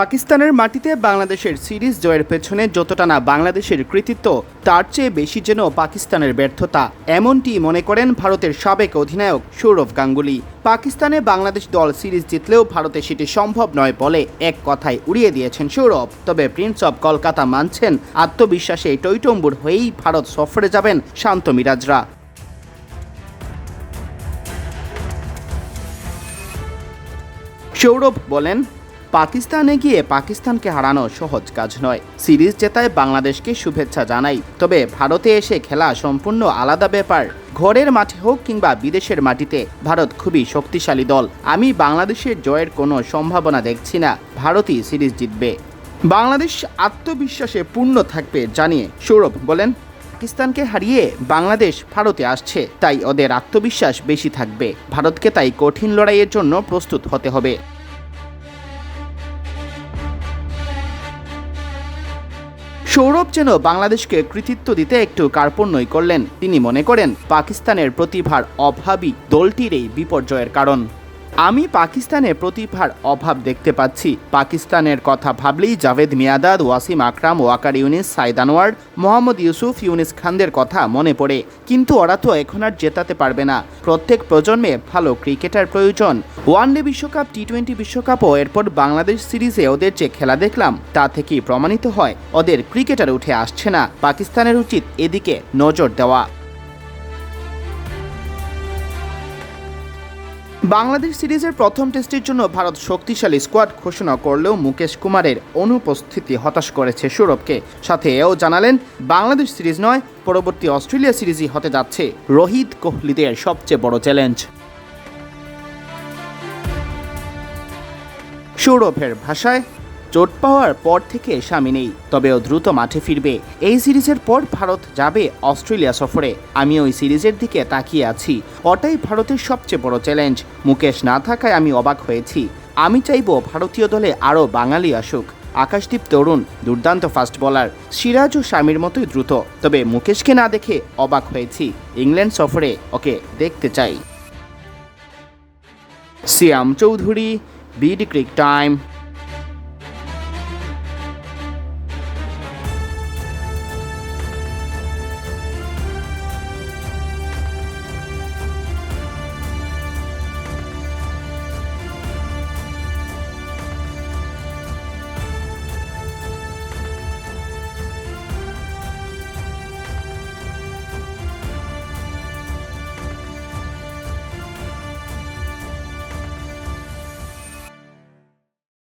পাকিস্তানের মাটিতে বাংলাদেশের সিরিজ জয়ের পেছনে যতটা না বাংলাদেশের কৃতিত্ব, তার চেয়ে বেশি যেন পাকিস্তানের ব্যর্থতা। এমনটি মনে করেন ভারতের সাবেক অধিনায়ক সৌরভ গাঙ্গুলি। পাকিস্তানে বাংলাদেশ দল সিরিজ জিতলেও ভারতে সেটি সম্ভব নয় বলে এক কথায় উড়িয়ে দিয়েছেন সৌরভ। তবে প্রিন্স অব কলকাতা মানছেন আত্মবিশ্বাসে টৈটম্বুর হয়েই ভারত সফরে যাবেন শান্ত মিরাজরা। সৌরভ বলেন পাকিস্তানে গিয়ে পাকিস্তানকে হারানো সহজ কাজ নয়। সিরিজ জেতায় বাংলাদেশকে শুভেচ্ছা জানাই। তবে ভারতে এসে খেলা সম্পূর্ণ আলাদা ব্যাপার। ঘরের মাঠে হোক কিংবা বিদেশের মাটিতে, ভারত খুবই শক্তিশালী দল। আমি বাংলাদেশের জয়ের কোনো সম্ভাবনা দেখছি না। ভারতই সিরিজ জিতবে। বাংলাদেশ আত্মবিশ্বাসে পূর্ণ থাকবে জানিয়ে সৌরভ বলেন, পাকিস্তানকে হারিয়ে বাংলাদেশ ভারতে আসছে, তাই ওদের আত্মবিশ্বাস বেশি থাকবে। ভারতকে তাই কঠিন লড়াইয়ের জন্য প্রস্তুত হতে হবে। সৌরভ যেন বাংলাদেশকে কৃতিত্ব দিতে একটু কার্পণ্যই করলেন, তিনি মনে করেন, পাকিস্তানের প্রতিভার অভাবই দলটির এই বিপর্যয়ের কারণ। আমি পাকিস্তানে প্রতিভার অভাব দেখতে পাচ্ছি। পাকিস্তানের কথা ভাবলেই জাভেদ মিয়াদাদ ওয়াসিম আকরাম, ওয়াকার ইউনিস, সাইদ আনোয়ার, মোহাম্মদ ইউসুফ, ইউনিস খানদের কথা মনে পড়ে। কিন্তু ওরা তো এখন আর জেতাতে পারবে না। প্রত্যেক প্রজন্মে ভালো ক্রিকেটার প্রয়োজন। ওয়ানডে বিশ্বকাপ টি টোয়েন্টি বিশ্বকাপও এরপর বাংলাদেশ সিরিজে ওদের যে খেলা দেখলাম, তা থেকেই প্রমাণিত হয়, ওদের ক্রিকেটার উঠে আসছে না। পাকিস্তানের উচিত এদিকে নজর দেওয়া। বাংলাদেশ সিরিজের প্রথম টেস্টের জন্য ভারত শক্তিশালী স্কোয়াড ঘোষণা করলেও মুকেশ কুমারের অনুপস্থিতি হতাশ করেছে সৌরভকে। সাথে এও জানালেন, বাংলাদেশ সিরিজ নয়, পরবর্তী অস্ট্রেলিয়া সিরিজই হতে যাচ্ছে রোহিত কোহলিদের সবচেয়ে বড় চ্যালেঞ্জ। সৌরভের ভাষায় চোট পাওয়ার পর থেকে স্বামী নেই, তবেও দ্রুত মাঠে ফিরবে। এই সিরিজের পর ভারত যাবে অস্ট্রেলিয়া সফরে। আমি ওই সিরিজের দিকে তাকিয়ে আছি। ওটাই ভারতের সবচেয়ে বড় চ্যালেঞ্জ মুকেশ না থাকায় আমি অবাক হয়েছি। আমি চাইব ভারতীয় দলে আরও বাঙালি আসুক। আকাশদীপ তরুণ, দুর্দান্ত ফাস্ট বোলার সিরাজ ও স্বামীর মতোই দ্রুত। তবে মুকেশকে না দেখে অবাক হয়েছি। ইংল্যান্ড সফরে ওকে দেখতে চাই। Siyam Chowdhury BD cric time